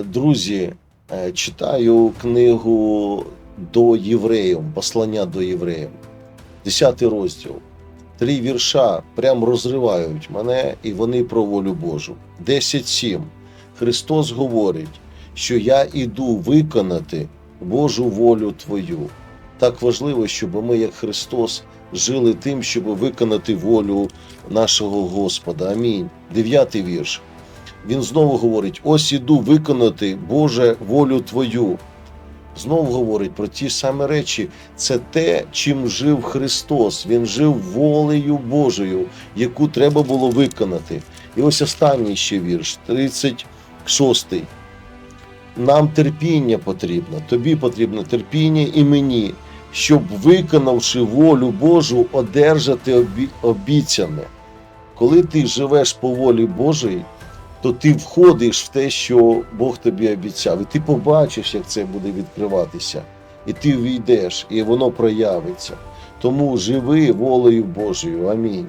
Друзі, е, читаю книгу до євреїв, послання до євреїв, 10 розділ. Три вірша прям розривають мене, і вони про волю Божу. 10.7. Христос говорить, що я іду виконати Божу волю Твою. Так важливо, щоб ми, як Христос, жили тим, щоб виконати волю нашого Господа. Амінь. Дев'ятий вірш. Він знову говорить: ось іду виконати Боже волю Твою. Знову говорить про ті самі речі. Це те, чим жив Христос. Він жив волею Божою, яку треба було виконати. І ось останній ще вірш, 36. Нам терпіння потрібно, тобі потрібно терпіння і мені, щоб, виконавши волю Божу, одержати обі- обіцяне. Коли ти живеш по волі Божій, то ти входиш в те, що Бог тобі обіцяв, і ти побачиш, як це буде відкриватися, і ти війдеш, і воно проявиться. Тому живи волею Божою. Амінь.